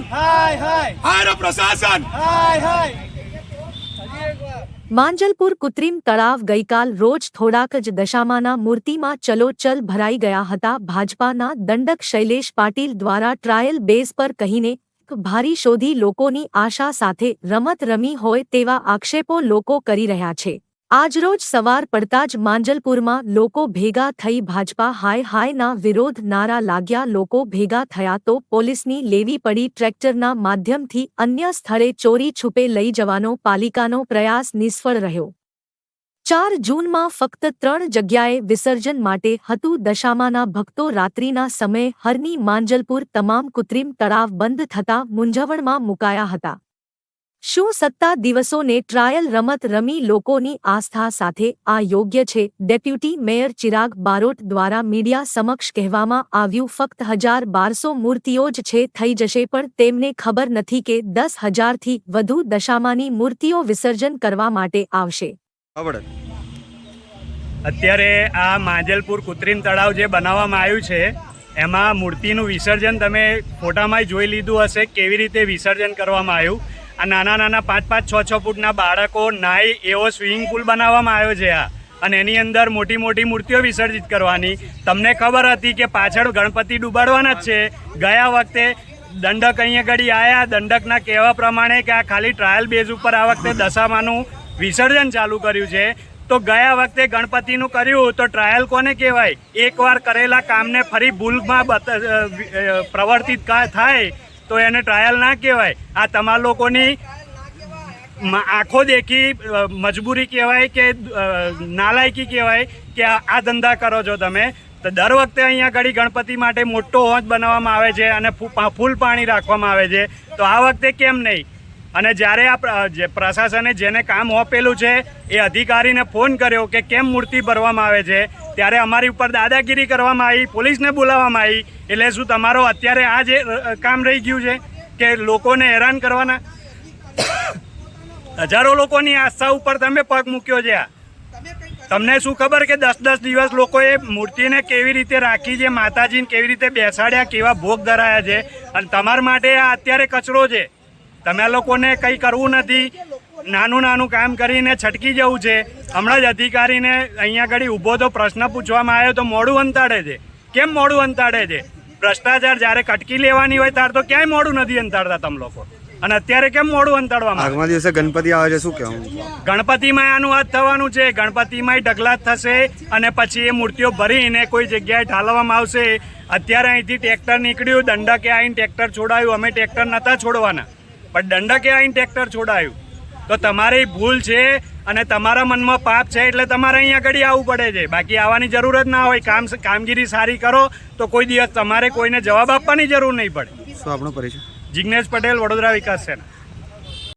હાય હાય. હાય પ્રશાસન. હાય હાય. માંજલપુર કૃત્રિમ તળાવ ગઈકાલ રોજ થોડાક જ દશામાના મૂર્તિમાં ચલોચલ ભરાઈ ગયા હતા. ભાજપાના દંડક શૈલેષ પાટીલ દ્વારા ટ્રાયલ બેઝ પર કહીને ભારી શોધી લોકોની આશા સાથે રમત રમી હોય તેવા આક્ષેપો લોકો કરી રહ્યા છે. આજરોજ સવાર પડતા જ માંજલપુરમાં લોકો ભેગા થઈ ભાજપા હાય હાયના વિરોધ નારા લાગ્યા. લોકો ભેગા થયા તો પોલીસની લેવી પડી ટ્રેક્ટરના માધ્યમથી અન્ય સ્થળે ચોરી છુપે લઈ જવાનો પાલિકાનો પ્રયાસ નિષ્ફળ રહ્યો. ચાર જૂનમાં ફક્ત ત્રણ જગ્યાએ વિસર્જન માટે હતું દશામાના ભક્તો. રાત્રિના સમયે હરની માંજલપુર તમામ કૃત્રિમ તળાવ બંધ થતા મૂંઝવણમાં મુકાયા હતા. શું સત્તા દિવસોને ટ્રાયલ રમત રમી લોકોની આસ્થા સાથે આ યોગ્ય છે? ડેપ્યુટી મેયર ચિરાગ બારોટ દ્વારા મીડિયા સમક્ષ કહેવામાં આવ્યું, ફક્ત હજાર બારસો મૂર્તિઓ જ છે, થઈ જશે, પણ તેમને ખબર નથી કે દસ હજારથી વધુ દશામાની મૂર્તિઓ વિસર્જન કરવા માટે આવશે. અત્યારે આ માંજલપુર કૃત્રિમ તળાવ જે બનાવવામાં આવ્યું છે, એમાં મૂર્તિનું વિસર્જન તમે ફોટામાં જોઈ લીધું હશે, કેવી રીતે વિસર્જન કરવામાં આવ્યું. આ નાના નાના પાંચ પાંચ છ છ ફૂટના બાળકો નાય એવો સ્વિમિંગ પુલ બનાવવામાં આવ્યો છે આ. અને એની અંદર મોટી મોટી મૂર્તિઓ વિસર્જિત કરવાની. તમને ખબર હતી કે પાછળ ગણપતિ ડૂબાડવાના જ છે. ગયા વખતે દંડક અહીંયા આગળ આવ્યા દંડકના કહેવા પ્રમાણે કે આ ખાલી ટ્રાયલ બેઝ ઉપર આ વખતે દશામાનું વિસર્જન ચાલુ કર્યું છે. તો ગયા વખતે ગણપતિનું કર્યું તો ટ્રાયલ કોને કહેવાય? એકવાર કરેલા કામને ફરી ભૂલમાં પ્રવર્તિત થાય. તો એને ટ્રાયલ ના કહેવાય. આ તમારા લોકોની આંખો દેખી મજબૂરી કહેવાય કે નાલાયકી કહેવાય કે આ ધંધા કરો છો તમે. તો દર વખતે અહીંયા ઘડી ગણપતિ માટે મોટો હોજ બનાવવામાં આવે છે અને ફૂલ પાણી રાખવામાં આવે છે. તો આ વખતે કેમ નહીં? અને જ્યારે આ જે પ્રશાસને જેને કામ હોપેલું છે, એ અધિકારીને ફોન કર્યો કે કેમ મૂર્તિ ભરવામાં આવે છે, ત્યારે અમારી ઉપર દાદાગીરી કરવામાં આવી, પોલીસને બોલાવવામાં આવી, એટલે શું તમારો અત્યારે આ જે કામ રહી ગયું છે કે લોકોને હેરાન કરવાના? હજારો લોકોની આસ્થા ઉપર તમે પગ મૂક્યો છે આ. તમને શું ખબર કે દસ દસ દિવસ લોકોએ મૂર્તિને કેવી રીતે રાખી છે, માતાજીને કેવી રીતે બેસાડ્યા, કેવા ભોગ ધરાયા છે, અને તમારા માટે આ અત્યારે કચરો છે? તમે લોકોને કંઈ કરવું નથી. નાનું નાનું કામ કરીને છટકી જવું છે. હમણાં જ અધિકારીને અહીંયા ઘડી ઊભો તો પ્રશ્ન પૂછવામાં આવ્યો તો મોડું અંતાડે છે. કેમ મોડું અંતાડે છે? ભ્રષ્ટાચાર જ્યારે કટકી લેવાની હોય ત્યારે તો ક્યાંય મોડું નથી અંતાડતા તમે લોકો. અને અત્યારે કેમ મોડું અંતાડવામાં? દિવસે ગણપતિ આવે છે શું કહેવું ગણપતિમાં આનું હાથ થવાનું છે. ગણપતિમાં ઢગલા થશે અને પછી એ મૂર્તિઓ ભરીને કોઈ જગ્યાએ ઢાલવામાં આવશે. અત્યારે અહીંથી ટ્રેક્ટર નીકળ્યું દંડકે આવીને ટ્રેક્ટર છોડાયું. અમે ટ્રેક્ટર નહોતા છોડવાના. પણ દંડકે આવીને ટ્રેક્ટર છોડાયું. તો તમારી ભૂલ છે અને તમારા મનમાં પાપ છે એટલે તમારે અહીંયા આગળ આવવું પડે છે. બાકી આવવાની જરૂર જ ના હોય. કામ કામગીરી સારી કરો તો કોઈ દિવસ તમારે કોઈને જવાબ આપવાની જરૂર નહીં પડે. શું આપણો પરિચય? જિગ્નેશ પટેલ વડોદરા વિકાસ સેના.